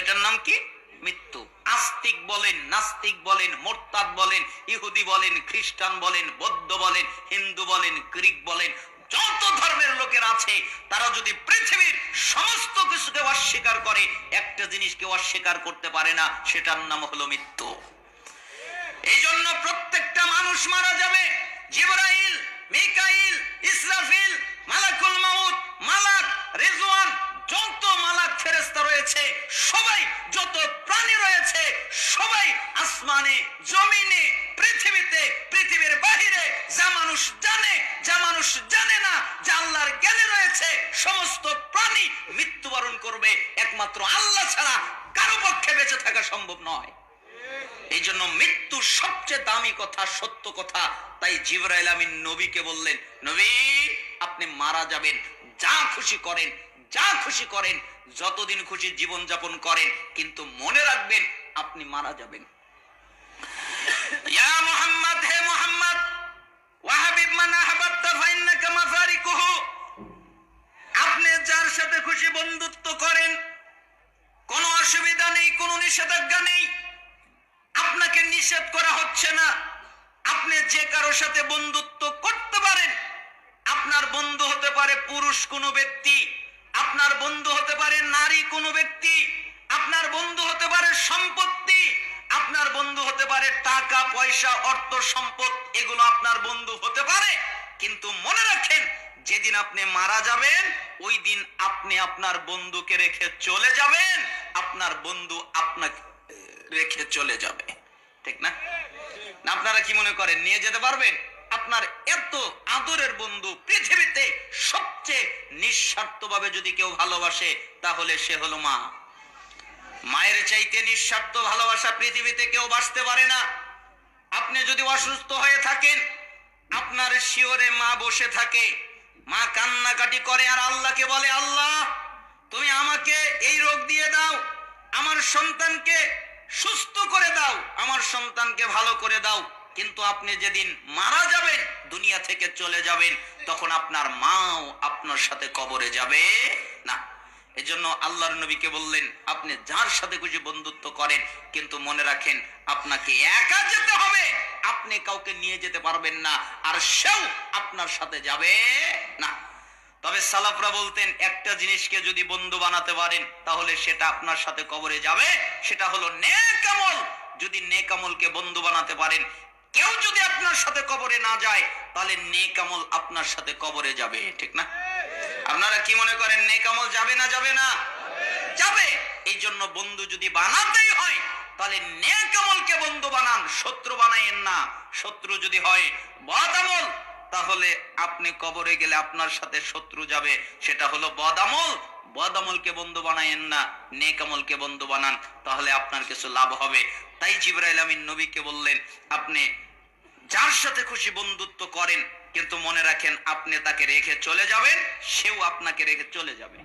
এটার নাম কি? মৃত্যু। আস্তিক বলেন, নাস্তিক বলেন, মোরতাদ বলেন, ইহুদি বলেন, খ্রিস্টান বলেন, বৌদ্ধ বলেন, হিন্দু বলেন, গ্রিক বলেন, যত ধর্মের লোকের আছে, তারা যদি পৃথিবীর সমস্ত কিছুকে অস্বীকার করে, একটা জিনিসকে অস্বীকার করতে পারে না, সেটার নাম হলো মৃত্যু। এই জন্য প্রত্যেকটা মানুষ মারা যাবে। জিবরাইল, মিকাইল, ইসরাফিল, মালাকুল মাউত, মালাক, রিজওয়ান যত মালাক ফেরেশতা রয়েছে, সবাই যত প্রাণী রয়েছে, সবাই আসমানে, জমিনে, পৃথিবীতে, পৃথিবীর বাহিরে, যা মানুষ জানে, যা মানুষ জানে না, যা আল্লাহর জ্ঞানে রয়েছে, সমস্ত প্রাণী মৃত্যুবরণ করবে। একমাত্র আল্লাহ ছাড়া কারও পক্ষে বেঁচে থাকা সম্ভব নয়। এই জন্য মৃত্যু সবচেয়ে দামি কথা, সত্য কথা। তাই জিবরাইল আমিন নবীকে বললেন, নবী, আপনি মারা যাবেন, যা খুশি করেন যা খুশি করেন, যতদিন খুশি জীবন যাপন করেন, কিন্তু মনে রাখবেন আপনি মারা যাবেন। আপনি যার সাথে খুশি বন্ধুত্ব করেন, কোনো অসুবিধা নেই, কোনো নিষেধাজ্ঞা নেই। আপনাকে নিষেধ করা হচ্ছে না। আপনি যে কারোর সাথে বন্ধুত্ব করতে পারেন, আপনার বন্ধু হতে পারে পুরুষ কোনো ব্যক্তি। আপনার বন্ধু হতে পারে নারী কোনো ব্যক্তি, আপনার বন্ধু হতে পারে সম্পত্তি, আপনার বন্ধু হতে পারে টাকা, পয়সা, অর্থ, সম্পদ, এগুলো আপনার বন্ধু হতে পারে। কিন্তু মনে রাখেন, যেদিন আপনি মারা যাবেন, ওই দিন আপনি আপনার বন্ধুকে রেখে চলে যাবেন। আপনার বন্ধু আপনাকে রেখে চলে যাবে। ঠিক না? আপনারা কি মনে করেন, নিয়ে যেতে পারবেন? আপনার এত আদরের বন্ধু পৃথিবীতে সবচেয়ে নিঃস্বার্থভাবে যদি কেউ ভালোবাসে, তাহলে সে হলো মা। মায়ের চাইতে নিঃস্বার্থ ভালোবাসা পৃথিবীতে কেউ বাঁচতে পারে না। আপনি যদি অসুস্থ হয়ে থাকেন, আপনার শিওরে মা বসে থাকে। মা কান্নাকাটি করে আর আল্লাহকে বলে, আল্লাহ, তুমি আমাকে এই রোগ দিয়ে দাও, আমার সন্তানকে সুস্থ করে দাও, আমার সন্তানকে ভালো করে দাও। কিন্তু আপনি যেদিন মারা যাবেন, দুনিয়া থেকে চলে যাবেন, তখন আপনার মাও আপনার সাথে কবরে যাবে না। এজন্য আল্লাহর নবীকে বললেন, আপনি যার সাথে খুশি বন্ধুত্ব করেন, কিন্তু মনে রাখেন আপনাকে একা যেতে হবে, আপনি কাউকে নিয়ে যেতে পারবেন না, আর সেও আপনার সাথে যাবে না। তবে সালাফরা বলতেন, একটা জিনিসকে যদি বন্ধু বানাতে পারেন, তাহলে সেটা আপনার সাথে কবরে যাবে, সেটা হলো নেকামল যদি নেকামলকে বন্ধু বানাতে পারেন কেউ যদি আপনার সাথে কবরে না যায়, তাহলে নেকামল আপনার সাথে কবরে যাবে, ঠিক না? আপনারা কি মনে করেন নেকামল যাবে না যাবে না? যাবে। এই জন্য বন্ধু যদি বানাতেই হয়, তাহলে নেকামলকে বন্ধু বানান, শত্রু বানাইয়েন না। শত্রু যদি হয় বদামল তাহলে আপনি কবরে গেলে আপনার সাথে শত্রু যাবে। সেটা হলো বদামল বদামলকে বন্ধু বানাইয়েন না নেকামলকে বন্ধু বানান, তাহলে আপনার কিছু লাভ হবে। তাই জিবরাইল আমিন নবীকে বললেন, আপনি যার সাথে খুশি বন্ধুত্ব করেন, কিন্তু মনে রাখেন আপনি তাকে রেখে চলে যাবেন, সেও আপনাকে রেখে চলে যাবে।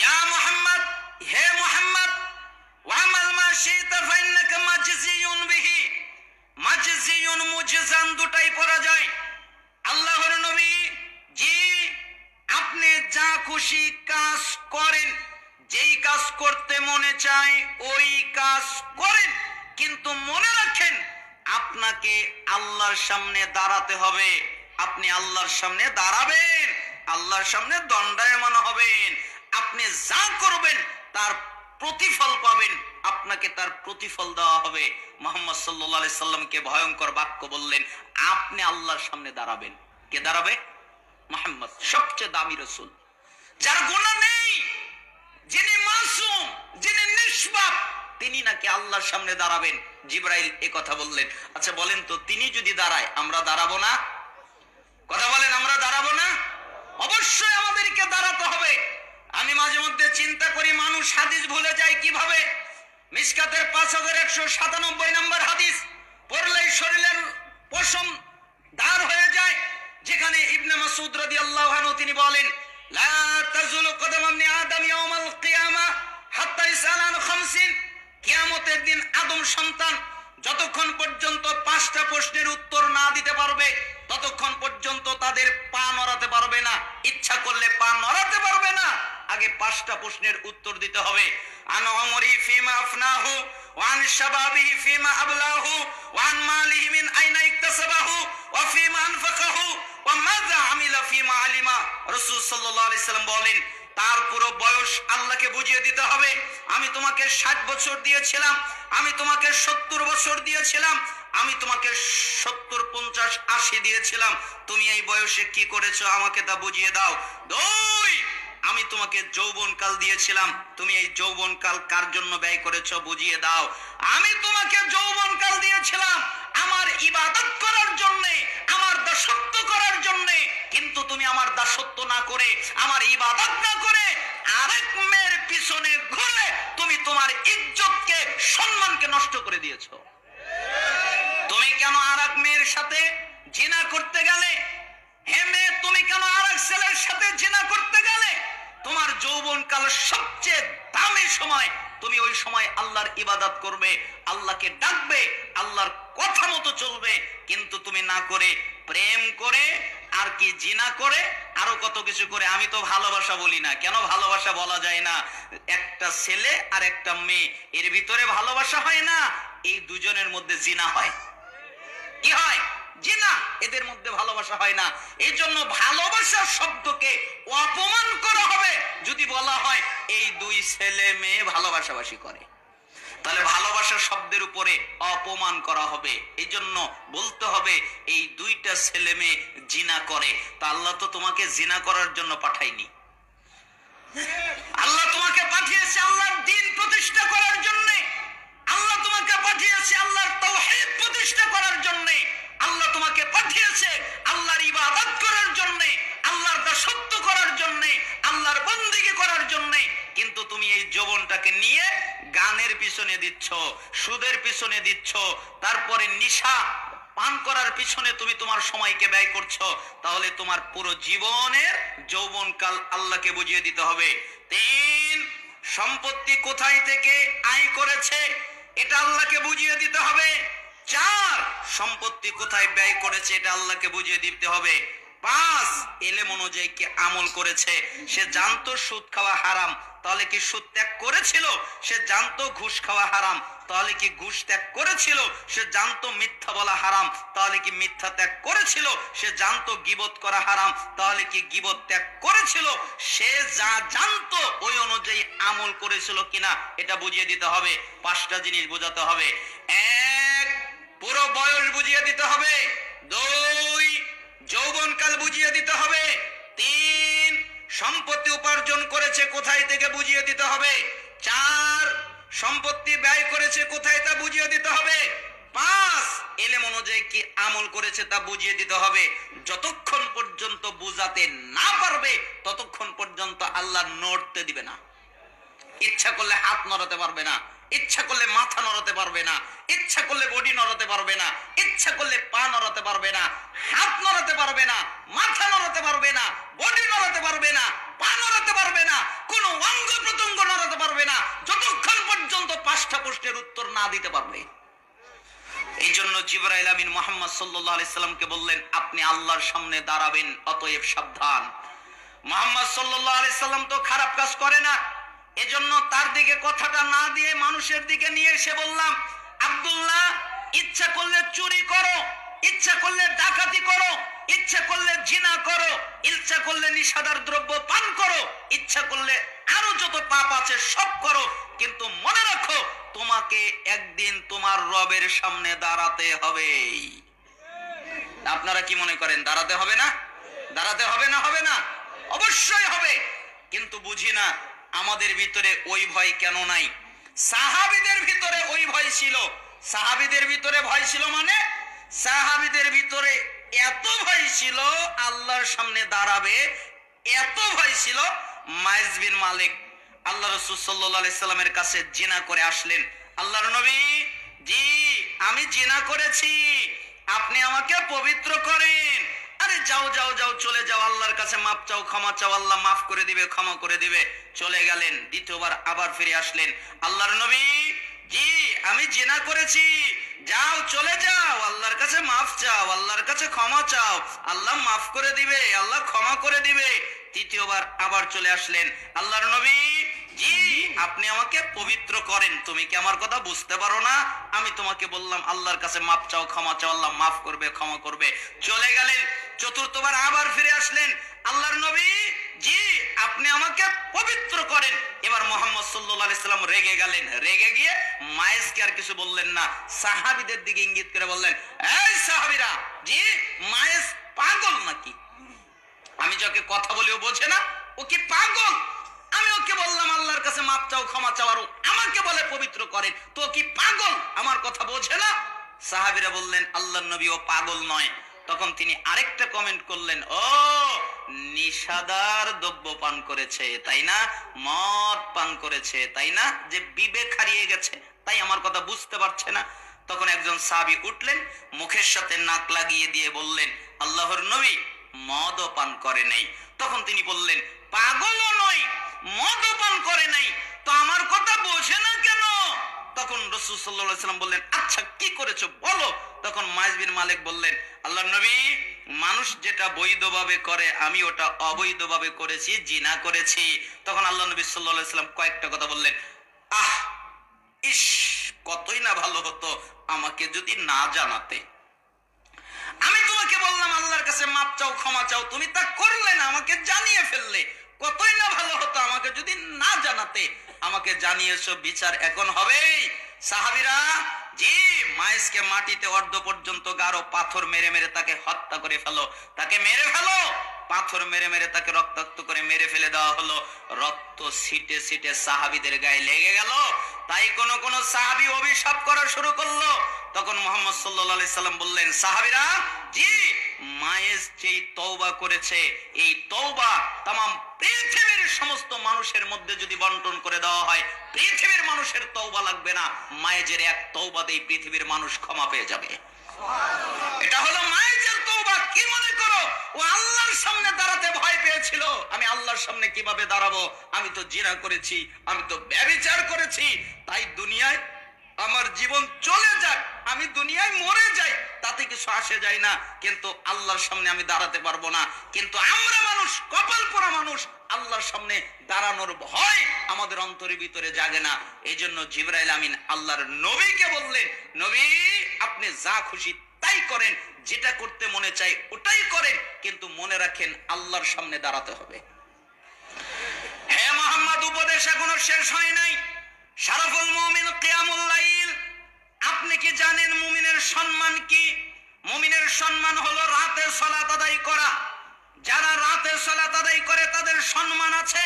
ইয়া মুহাম্মদ, হে মুহাম্মদ ওয়ামাল মা শিতা ফাইন্নাকা মাজজিয়ুন মাজজিয়ুন মুজজান দুটাই পড়া যায়। আল্লাহর নবী, জি, আপনি যা খুশি কাজ করেন, যেই কাজ করতে মনে চায় ওই কাজ করেন, কিন্তু মনে রাখেন আপনাকে আল্লাহর সামনে দাঁড়াতে হবে। আপনি আল্লাহর সামনে দাঁড়াবেন, আল্লাহর সামনে দণ্ডায়মান হবেন। আপনি যা করবেন, তার প্রতিফল পাবেন। আপনাকে তার প্রতিফল দেওয়া হবে। মোহাম্মদ সাল্লাহ সাল্লামকে ভয়ঙ্কর বাক্য বললেন, আপনি আল্লাহর সামনে দাঁড়াবেন। কে দাঁড়াবে? মোহাম্মদ, সবচেয়ে দামি রসুল। যার গোনা নেই, যিনি মাসুম, যিনি নিষ্পাপ, তিনি নাকি আল্লাহর সামনে দাঁড়াবেন। জিব্রাইল এ কথা বললেন। আচ্ছা বলেন তো, তিনি যদি দাঁড়ায়, আমরা দাঁড়াবো না? কথা বলেন, আমরা দাঁড়াবো না? অবশ্যই আমাদেরকে দাঁড়াতে হবে। আমি মাঝে মধ্যে চিন্তা করি, মানুষ হাদিস ভুলে যায় কীভাবে? মিসকাতের পাঁচ হাজার একশো সাতানব্বই নম্বর হাদিস পড়লেই শরীরের পশম দাঁড় হয়ে যায়, যেখানে ইবনে মাসুদ রাদিয়াল্লাহু আনহু তিনি বলেন, লা তাজুলু কদম ইবনে আদম ইয়াউমাল খামসিন। কিয়ামতের দিন আদম সন্তান যতক্ষণ পর্যন্ত পাঁচটা প্রশ্নের উত্তর না দিতে পারবে, ততক্ষণ পর্যন্ত তাদের পা নড়াতে পারবে না। ইচ্ছা করলে পা নড়াতে পারবে না। আগে পাঁচটা প্রশ্নের উত্তর দিতে হবে। আন অমরি ফিমা আফনাহু, ওয়ান শাবাবিহি ফিমা আবলাহু, ওয়ান মালিহি মিন আইনা ইকতাসাবাহু, ওয়া ফিমা আনফাকাহু, ওয়া মাযা আমিলা ফিমা আলিমা। রাসূল সাল্লাল্লাহু বলেন, তার পুরো বয়স আল্লাহকে বুঝিয়ে দিতে হবে। আমি তোমাকে ষাট বছর দিয়েছিলাম, আমি তোমাকে সত্তর বছর দিয়েছিলাম, আমি তোমাকে সত্তর, পঞ্চাশ, আশি দিয়েছিলাম। তুমি এই বয়সে কি করেছ আমাকে তা বুঝিয়ে দাও। দুই আমি তোমাকে যৌবন কাল দিয়েছিলাম। তুমি এই যৌবন কাল কার জন্য ব্যয় করেছ বুঝিয়ে দাও। আমি তোমাকে যৌবন কাল দিয়েছিলাম আমার ইবাদত করার জন্য, আমার দাসত্ব করার জন্য। কিন্তু তুমি আমার দাসত্ব না করে, আমার ইবাদত না করে আরেক মেয়ের পিছনে ঘুরে তুমি তোমার ইজ্জতকে, সম্মানকে নষ্ট করে দিয়েছ। তুমি কেন আর মেয়ের সাথে জিনা করতে গেলে? হে মেয়ে তুমি কেন আর ছেলের সাথে জিনা করতে গেলে? তোমার যৌবন কাল সবচেয়ে দামি সময়। তুমি ওই সময় আল্লাহর ইবাদত করবে, আল্লাহকে ডাকবে, আল্লাহর কথা মতো চলবে। কিন্তু তুমি না করে প্রেম করে, আর কি জিনা করে, আরও কত কিছু করে, আমি তো ভালোবাসা বলি না। কেন ভালোবাসা বলা যায় না? একটা ছেলে আর একটা মেয়ে, এর ভিতরে ভালোবাসা হয় না, এই দুজনের মধ্যে জিনা হয়। কি হয়? জিনা এদের মধ্যে ভালোবাসা হয় না। এই জন্য ভালোবাসা শব্দকে অপমান করা হবে যদি বলা হয়, এই দুই ছেলে মেয়ে ভালোবাসাবাসি করে। তাহলে ভালোবাসার শব্দের উপরে অপমান করা হবে। এই জন্য বলতে হবে, এই দুইটা ছেলে মেয়ে জিনা করে। তা আল্লাহ তো তোমাকে জিনা করার জন্য পাঠায়নি আল্লাহ তোমাকে পাঠিয়েছে আল্লাহর দিন প্রতিষ্ঠা করার জন্য আল্লাহ তোমাকে পাঠিয়েছে আল্লাহর তাওহীদ প্রতিষ্ঠা করার জন্য আল্লাহ তোমাকে পাঠিয়েছে আল্লাহর ইবাদত করার জন্য আল্লাহর দাসত্ব করার জন্য আল্লাহর বন্দিগি করার জন্য কিন্তু তুমি এই যৌবনটাকে নিয়ে গানের পিছনে দিচ্ছ, সুদের পিছনে দিচ্ছ, তারপরে নিশা পান করার পিছনে তুমি তোমার সময়কে ব্যয় করছ, তাহলে তোমার পুরো জীবনের যৌবনকাল আল্লাহকে বুঝিয়ে দিতে হবে। তিন, সম্পত্তি কোথায় থেকে আয় করেছে, এটা আল্লাহকে বুঝিয়ে দিতে হবে। চার, সম্পত্তি কোথায় ব্যয় করেছে, এটা আল্লাহকে বুঝিয়ে দিতে হবে। পাঁচ এলেম অনুযায়ী কি আমল করেছে? সে জানতো সুদ খাওয়া হারাম, তাহলে কি সুদ ত্যাগ করেছিল? সে জানতো ঘুষ খাওয়া হারাম, তাহলে কি ঘুষ ত্যাগ করেছিল? সে জানতো মিথ্যা বলা হারাম, তাহলে কি মিথ্যা ত্যাগ করেছিল? সে জানতো গিবত করা হারাম, তাহলে কি গিবত ত্যাগ করেছিল? সে যা জানতো, ওই অনুযায়ী আমল করেছিল কিনা, এটা বুঝিয়ে দিতে হবে, পাঁচটা জিনিস বোঝাতে হবে। এক, পুরো বয়স বুঝিয়ে দিতে হবে। দুই যৌবনকাল বুঝিয়ে দিতে হবে। তিন, সম্পত্তি উপার্জন করেছে কোথায় থেকে বুঝিয়ে দিতে হবে। চার, সম্পত্তি ব্যয় করেছে কোথায় তা বুঝিয়ে দিতে হবে। পাঁচ, এলেম অনুযায়ী কি আমল করেছে তা বুঝিয়ে দিতে হবে। যতক্ষণ পর্যন্ত বুঝাতে না পারবে, ততক্ষণ পর্যন্ত আল্লাহ নড়তে দিবে না। ইচ্ছা করলে হাত নড়াতে পারবে না। ইচ্ছা করলে মাথা নড়াতে পারবে না, ইচ্ছা করলে বডি নড়াতে পারবে না, ইচ্ছা করলে পা নড়াতে পারবে না, হাত নড়াতে পারবে না, মাথা নড়াতে পারবে না, বডি নড়াতে পারবে না, পা নড়াতে পারবে না, কোন অঙ্গ প্রত্যঙ্গ নড়াতে পারবে না, যতক্ষণ পর্যন্ত পাঁচটা প্রশ্নের উত্তর না দিতে পারবে। এই জন্য জিবরাইল আমিন মোহাম্মদ সাল্লাহ আলাইসাল্লামকে বললেন, আপনি আল্লাহর সামনে দাঁড়াবেন, অতএব সাবধান। মোহাম্মদ সাল্লাহ আলাইসাল্লাম তো খারাপ কাজ করে না এজন্য তার দিকে কথাটা না দিয়ে মানুষের দিকে নিয়ে এসে বললাম, আব্দুল্লাহ, ইচ্ছা করলে চুরি করো, ইচ্ছা করলে ডাকাতি করো, ইচ্ছা করলে জিনা করো, ইচ্ছা করলে নিষাদার দ্রব্য পান করো, ইচ্ছা করলে আরও যত পাপ আছে সব করো, কিন্তু মনে রাখো, তোমাকে একদিন তোমার রবের সামনে দাঁড়াতে হবে। আপনারা কি মনে করেন, দাঁড়াতে হবে না? দাঁড়াতে হবে না হবে না? অবশ্যই হবে। কিন্তু বুঝি না আমাদের ভিতরে ওই ভয় কেন নাই? সাহাবিদের ভিতরে ওই ভয় ছিল। সাহাবিদের ভিতরে ভয় ছিল মানে? সাহাবিদের ভিতরে এত ভয় ছিল, আল্লাহর সামনে দাঁড়াবে, এত ভয় ছিল, মাইজ বিন মালিক আল্লাহ রসুল সাল্লামের কাছে জিনা করে আসলেন। আল্লাহর নবী, জি, আমি জিনা করেছি। আপনি আমাকে পবিত্র করেন। আরে যাও যাও যাও, চলে যাও, আল্লাহর কাছে মাপ চাও, ক্ষমা চাও, আল্লাহ মাফ করে দিবে, ক্ষমা করে দিবে। চলে গেলেন, দ্বিতীয়বার আবার ফিরে আসলেন। আল্লাহর নবী, জি, আমি জিনা করেছি। যাও, চলে যাও, আল্লাহর কাছে মাফ চাও, আল্লাহর কাছে ক্ষমা চাও। আল্লাহ মাফ করে দিবে, আল্লাহ ক্ষমা করে দিবে। তৃতীয়বার আবার চলে আসলেন। আল্লাহর নবী জি, আপনি আমাকে পবিত্র করেন। তুমি কি আমার কথা বুঝতে পারো না? আমি তোমাকে বললাম, আল্লাহর কাছে মাপ চাও, ক্ষমা চাও, আল্লাহ মাফ করবে, ক্ষমা করবে। চলে গেলেন, চতুর্থবার আবার ফিরে আসলেন। আল্লাহর নবী, জি, আপনি আমাকে পবিত্র করেন। এবার মোহাম্মদ সাল্লাল্লাহু আলাইহি রেগে গেলেন। রেগে গিয়ে মায়েসকে আর কিছু বললেন না। সাহাবীদের দিকে ইঙ্গিত করে বললেন, এই সাহাবীরা, জি মায়েস পাগল নাকি? আমি যাকে কথা বলেও বোঝে না, ও কি পাগল? আমি ওকে বললাম, আল্লাহর কাছে মাপ চাও, ক্ষমা চাও, আর আমাকে বলে পবিত্র করেন। তো কি পাগল? আমার কথা বোঝে না? সাহাবিরা বললেন আল্লাহ নবী ও পাগল নয়। তখন তিনি আরেকটা কমেন্ট করলেন, ও, নিশাদার দ্রব্য পান করেছে, তাই না? মদ পান করেছে, তাই না? যে বিবেক হারিয়ে গেছে, তাই আমার কথা বুঝতে পারছে না। তখন একজন সাহাবী উঠলেন, মুখের সাথে নাক লাগিয়ে দিয়ে বললেন, আল্লাহর নবী মদও পান করে নাই। তখন তিনি বললেন, পাগলও নয় মদও পান করে নাই। তো আমার কথা বোঝে না কেন? তখন রসুল সাল্লাহ সাল্লাম বললেন আচ্ছা কি করেছ? বলো। তখন মাইজ বিন মালিক বললেন আল্লাহ নবী, মানুষ যেটা বৈধভাবে করে, আমি ওটা অবৈধভাবে করেছি, জিনা করেছি। তখন আল্লাহ নবী সাল্লাহ সাল্লাম কয়েকটা কথা বললেন, আহ, ইস, কতই না ভালো হতো আমাকে যদি না জানাতে। আমি তোমাকে বললাম, আল্লাহর কাছে মাপ চাও, ক্ষমা চাও, তুমি তা করলে না, আমাকে জানিয়ে ফেললে। কতই না ভালো হতো আমাকে যদি না জানাতে? আমাকে জানিয়েছো, বিচার এখন হবে সাহাবিরা, জি মায়েসকে মাটিতে অর্ধ পর্যন্ত গাঢ় পাথর মেরে মেরে তাকে হত্যা করে ফেলো। তাকে মেরে ফেলো। পাথর মেরে মেরে তাকে রক্তাক্ত করে মেরে ফেলে দেওয়া হলো। রক্ত সিটে সিটে সাহাবিদের গায়ে লেগে গেল। তাই কোন কোন সাহাবি অভিশাপ করা শুরু করল। তখন মোহাম্মদ সাল্লাল্লাহু সাল্লাম বললেন, সাহাবিরা, জি মায়েস যেই তওবা করেছে, এই তওবা তামাম পৃথিবীর সমস্ত মানুষের মধ্যে যদি বন্টন করে দেওয়া হয়, পৃথিবীর মানুষের তওবা লাগবে না। মায়েজের এক তওবা দিয়ে পৃথিবীর মানুষ ক্ষমা পেয়ে যাবে। এটা হলো মায়েজের তওবা। কি মনে করো? ও আল্লাহর সামনে দাঁড়াতে ভয় পেয়েছিল। আমি আল্লাহর সামনে কীভাবে দাঁড়াবো? আমি তো জিনা করেছি, আমি তো ব্যভিচার করেছি। তাই দুনিয়ায় আমার জীবন চলে যাক, আমি দুনিয়ায় মরে যাই, তাতে কিছু আসে যায় না। কিন্তু আল্লাহর সামনে আমি দাঁড়াতে পারব না। কিন্তু আমরা মানুষ, কপাল পোড়া মানুষ, আল্লাহর সামনে দাঁড়ানোর ভয় আমাদের অন্তরের ভিতরে জাগে না। এই জন্য জিবরাইল আমিন আল্লাহর নবীকে বললেন, নবী, আপনি যা খুশি তাই করেন, যেটা করতে মনে চাই ওটাই করেন, কিন্তু মনে রাখেন আল্লাহর সামনে দাঁড়াতে হবে। হে মোহাম্মদ, উপদেশ এখনও শেষ হয় নাই। শারাফুল মুমিন কিয়ামুল আপনি কি জানেন মুমিনের সম্মান কি? মুমিনের সম্মান হলো রাতে সালাত আদায় করা। যারা রাতে সালাত আদায় করে তাদের সম্মান আছে।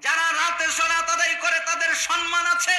যারা রাতে সালাত আদায় করে তাদের সম্মান আছে।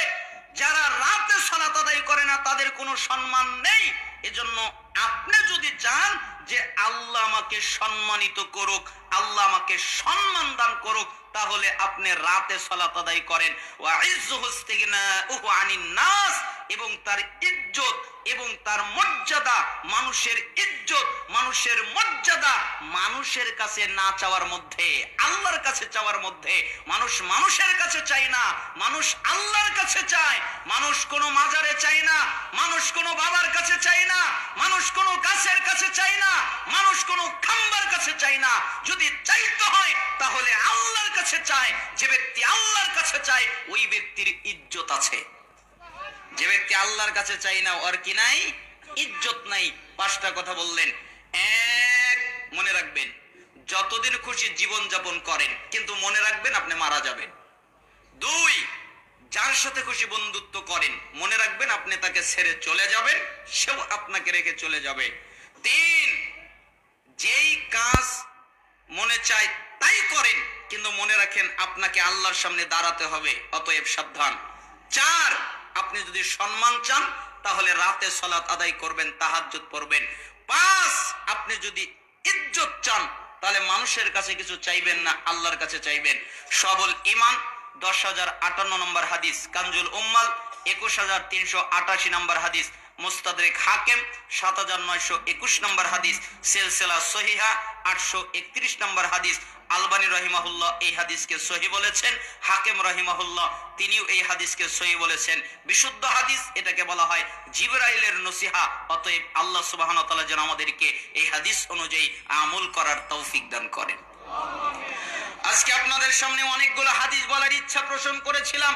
যারা রাতে সালাত আদায় করে না তাদের কোনো সম্মান নেই। এজন্য আপনি যদি চান যে আল্লাহ আমাকে সম্মানিত করুক, আল্লাহ আমাকে সম্মান দান করুক তাহলে আপনি রাতে সলাত আদায় করেন। ওয়া ইজ্জুহু ইস্তিগনাউহু আনিন নাস এবং তার ইজ্জত এবং তার মর্যাদা মানুষের ইজ্জত, মানুষের মর্যাদা মানুষের কাছে না চাওয়ার মধ্যে, আল্লাহর কাছে চাওয়ার মধ্যে। মানুষ মানুষের কাছে চায় না, মানুষ আল্লাহর কাছে চায়। মানুষ কোনো মাজারে চায় না, মানুষ কোনো বাবার কাছে চায় না, মানুষ কোনো গাছের কাছে চায় না, মানুষ কোনো খাম্বার কাছে চায় না। যদি চাইতে হয়, তাহলে আল্লাহর কাছে চায়, যে ব্যক্তি আল্লাহর কাছে চায়, ওই ব্যক্তির ইজ্জত আছে। যে ব্যক্তি আল্লাহর কাছে চাই না, ওর কি নাই? ইজ্জত নাই। পাঁচটা কথা বললেন। এক, মনে রাখবেন, যতদিন খুশি জীবন যাপন করেন, কিন্তু মনে রাখবেন আপনি মারা যাবেন। দুই, যার সাথে খুশি বন্ধুত্ব করেন, মনে রাখবেন আপনি তাকে ছেড়ে চলে যাবেন, সেও আপনাকে রেখে চলে যাবে। তিন, যেই কাজ মনে চায় তাই করেন, কিন্তু মনে রাখেন আপনাকে আল্লাহর সামনে দাঁড়াতে হবে, অতএব সাবধান। চার আপনি যদি সম্মান চান, তাহলে রাতে সলাৎ আদায় করবেন, তাহাজ্জুদ পড়বেন। পাঁচ আপনি যদি ইজ্জত চান, তাহলে মানুষের কাছে কিছু চাইবেন না, আল্লাহর কাছে চাইবেন। সবল ইমান, দশ হাজার আটান্ন নম্বর হাদিস কাঞ্জুল উম্মাল, একুশ হাজার তিনশো আটাশি নম্বর হাদিস, মুস্তাদরিক হাকেম, সাত হাজার নয়শো একুশ নম্বর হাদিস, সিলসিলা সহিহা, আটশো একত্রিশ নম্বর হাদিস আলবানী রহিমাহুল্লাহ এই হাদিসকে সহি বলেছেন, হাকেম রহিমাহুল্লাহ তিনিও এই হাদিসকে সহি বলেছেন। বিশুদ্ধ হাদিস এটাকে বলা হয় জিবরাইলের নসিহা, অতএব আল্লাহ সুবাহন যেন আমাদেরকে এই হাদিস অনুযায়ী আমল করার তৌফিক দান করেন। আজকে আপনাদের সামনে অনেকগুলো হাদিস বলার ইচ্ছা পোষণ করেছিলাম।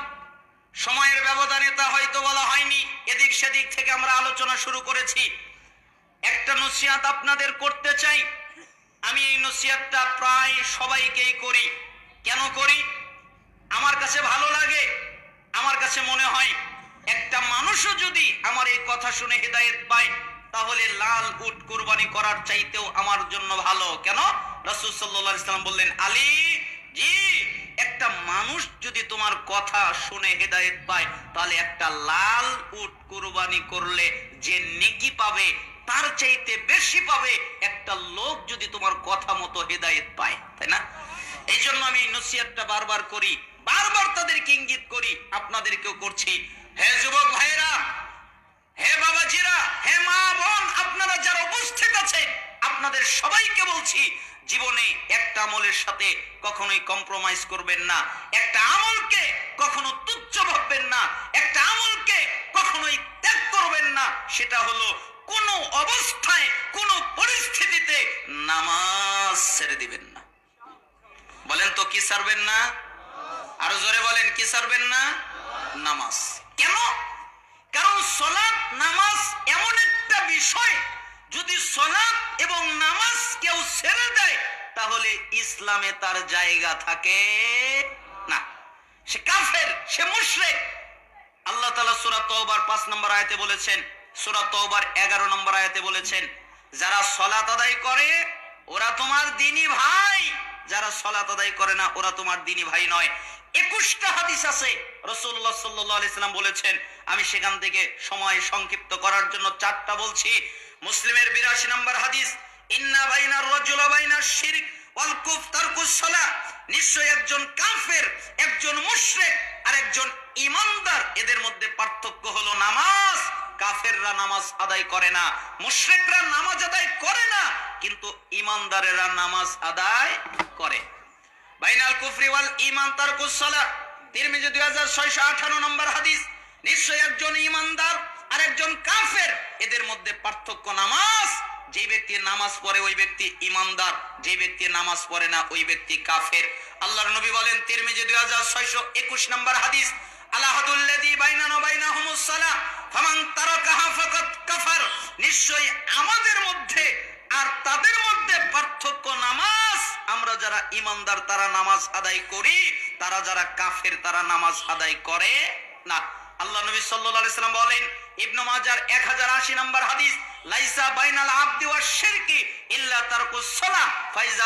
সময়ের ব্যবধানে তা হয়তো বলা হয়নি। এদিক সেদিক থেকে আমরা আলোচনা শুরু করেছি। একটা নসিহাত আপনাদের করতে চাই। আমি এই নসিহাতটা প্রায় সবাইকেই করি। কেন করি? আমার কাছে ভালো লাগে, আমার কাছে মনে হয় একটা মানুষও যদি আমার এই কথা শুনে হেদায়েত পায়, তাহলে লাল উট কুরবানি করার চাইতেও আমার জন্য ভালো। কেন? রাসূল সাল্লাল্লাহু আলাইহি সাল্লাম বললেন, আলী, জি, একটা মানুষ যদি তোমার কথা শুনে হেদায়েত পায়, তাহলে একটা লাল উট কুরবানি করলে যে নেকি পাবে তার চাইতে বেশি পাবে একটা লোক যদি তোমার কথা মতো হেদায়েত পায়, তাই না? এই জন্য আমি নসিহতটা বারবার করি, বারবার তাদেরকে ইঙ্গিত করি, আপনাদেরকেও করছি। হে যুবক ভাইরা হে বাবাজিরা, হে মা বোন, আপনারা যারা উপস্থিত আছে আপনাদের সবাইকে বলছি, জীবনে একটা আমলের সাথে কখনোই কম্প্রোমাইজ করবেন না। একটা আমলকে কখনো তুচ্ছ ভাববেন না। একটা আমলকে কখনোই ত্যাগ করবেন না। সেটা হলো কোনো অবস্থায়, কোনো পরিস্থিতিতে নামাজ ছেড়ে দিবেন না। বলেন তো কি সারবেন না? আরও জোরে বলেন, কি সারবেন না? নামাজ। কেন? কারণ সলাৎ, নামাজ এমন একটা বিষয়, যদি সলাৎ এবং নামাজ কেউ ছেড়ে দেয়, তাহলে ইসলামে তার জায়গা থাকে না। সে কাফের, সে মুশরিক। আল্লাহ তাআলা সূরা তওবার 5 নম্বর আয়তে বলেছেন সূরা তওবার 11 নম্বর আয়াতে বলেছেন, যারা সলাত আদায় করে, ওরা তোমার দিনী ভাই। যারা সলাত আদায় করে না, ওরা তোমার দিনী ভাই নয়। একুশটা হাদিস আছে রসুল্লাহ সাল্লাহ আলাইসাল্লাম বলেছেন, আমি সেখান থেকে সময় সংক্ষিপ্ত করার জন্য চারটা বলছি। মুসলিমের বিরাশি নম্বর হাদিস, ইন্না বাইনার রজুল বাইনার শিরক ওয়াল কুফ তারকুস সালাহ নিশ্চয় একজন কাফের, একজন মুশরিক আর একজন ইমানদার এদের মধ্যে পার্থক্য হলো নামাজ। কাফেররা নামাজ আদায় করে না, মুশরিকরা নামাজ আদায় করে না, কিন্তু ইমানদারেরা নামাজ আদায় করে। বাইনাল কুফরি ওয়াল ঈমান তারকুস সালাহ। তিরমিজি 2658 নম্বর হাদিস নিশ্চয় একজন ইমানদার আর একজন কাফের, এদের মধ্যে পার্থক্য নামাজ, যে ব্যক্তি নামাজ পড়ে ওই ব্যক্তি ইমানদার, যে ব্যক্তি নামাজ পড়ে না ওই ব্যক্তি কাফের। আল্লাহর নবী বলেন তিরমিজি 2621 নম্বর হাদিস আলাহাদুল্লাযী বাইনানা ওয়া বাইনাহুমুস ফামান তারাকাহা ফাকাদ কাফার। নিশ্চয় আমাদের মধ্যে আর তাদের মধ্যে পার্থক্য নামাজ, আমরা যারা ইমানদার তারা নামাজ আদায় করি, তারা যারা কাফের তারা নামাজ আদায় করে না। আল্লাহ নবী সাল্লাল্লাহু আলাইহি সাল্লাম বলেন, ইবনে মাজার 1080 নম্বর হাদিস, লাইসা বাইনাল আবদি ওয়াশ শিরকি ইল্লা তারকুস সালাহ, ফাইজা